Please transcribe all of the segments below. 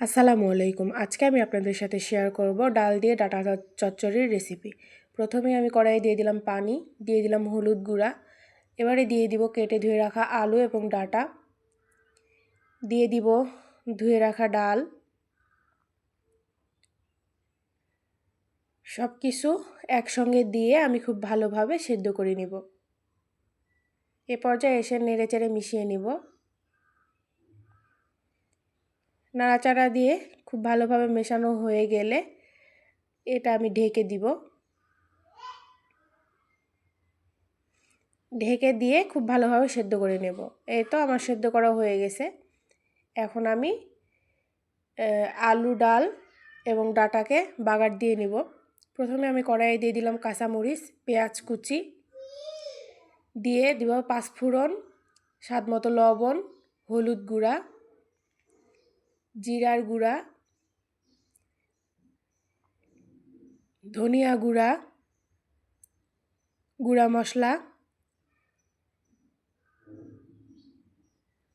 আসসালামু আলাইকুম। আজকে আমি আপনাদের সাথে শেয়ার করব ডাল দিয়ে ডাটা চচ্চড়ির রেসিপি প্রথমে আমি কড়াইয়ে দিয়ে দিলাম পানি, দিয়ে দিলাম হলুদ গুঁড়া। এবারে দিয়ে দিব কেটে ধুয়ে রাখা আলু এবং ডাটা। দিয়ে দিব ধুয়ে রাখা ডাল। সব কিছু একসঙ্গে দিয়ে আমি খুব ভালোভাবে সেদ্ধ করে নিব। এ পর্যায়ে এসে নেড়ে চেড়ে মিশিয়ে নিব। নাড়াচাড়া দিয়ে খুব ভালোভাবে মেশানো হয়ে গেলে এটা আমি ঢেকে দিব। ঢেকে দিয়ে খুব ভালোভাবে সেদ্ধ করে নেব। এই তো আমার সেদ্ধ করা হয়ে গেছে। এখন আমি আলু, ডাল এবং ডাটাকে বাগার দিয়ে নিব। প্রথমে আমি কড়াইয়ে দিয়ে দিলাম কাঁচামরিচ, পেঁয়াজ কুচি, দিয়ে দিব পাঁচফোড়ন স্বাদ মতো লবণ, হলুদ গুঁড়া জিরার গুঁড়া, ধনিয়া গুঁড়া গুঁড়া মশলা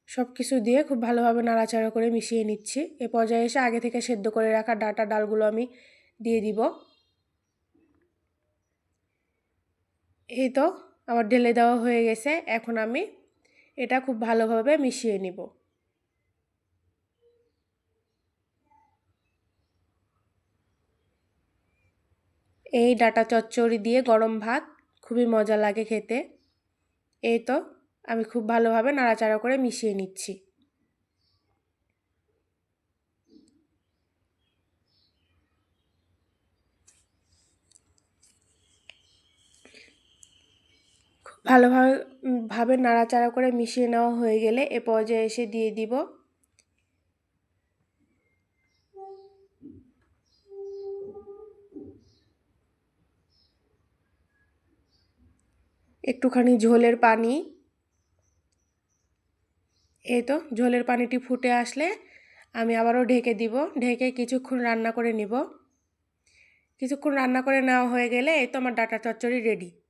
সব কিছু দিয়ে খুব ভালোভাবে নাড়াচাড়া করে মিশিয়ে নিচ্ছি। এ পর্যায়ে এসে আগে থেকে সেদ্ধ করে রাখা ডাটা ডালগুলো আমি দিয়ে দিব। এই তো, আমার ঢেলে দেওয়া হয়ে গেছে। এখন আমি এটা খুব ভালোভাবে মিশিয়ে নিব। এই ডাটা চচ্চড়ি দিয়ে গরম ভাত, খুবই মজা লাগে খেতে। এই তো, আমি খুব ভালোভাবে নাড়াচাড়া করে মিশিয়ে নিচ্ছি। ভালোভাবে ভাবে নাড়াচাড়া করে মিশিয়ে নেওয়া হয়ে গেলে এ পর্যায়ে এসে দিয়ে দিব একটুখানি ঝোলের পানি। এই তো, ঝোলের পানিটি ফুটে আসলে আমি আবারও ঢেকে দিব। ঢেকে কিছুক্ষণ রান্না করে নিব। কিছুক্ষণ রান্না করে নেওয়া হয়ে গেলে এই তো আমার ডাটা চচ্চড়ি রেডি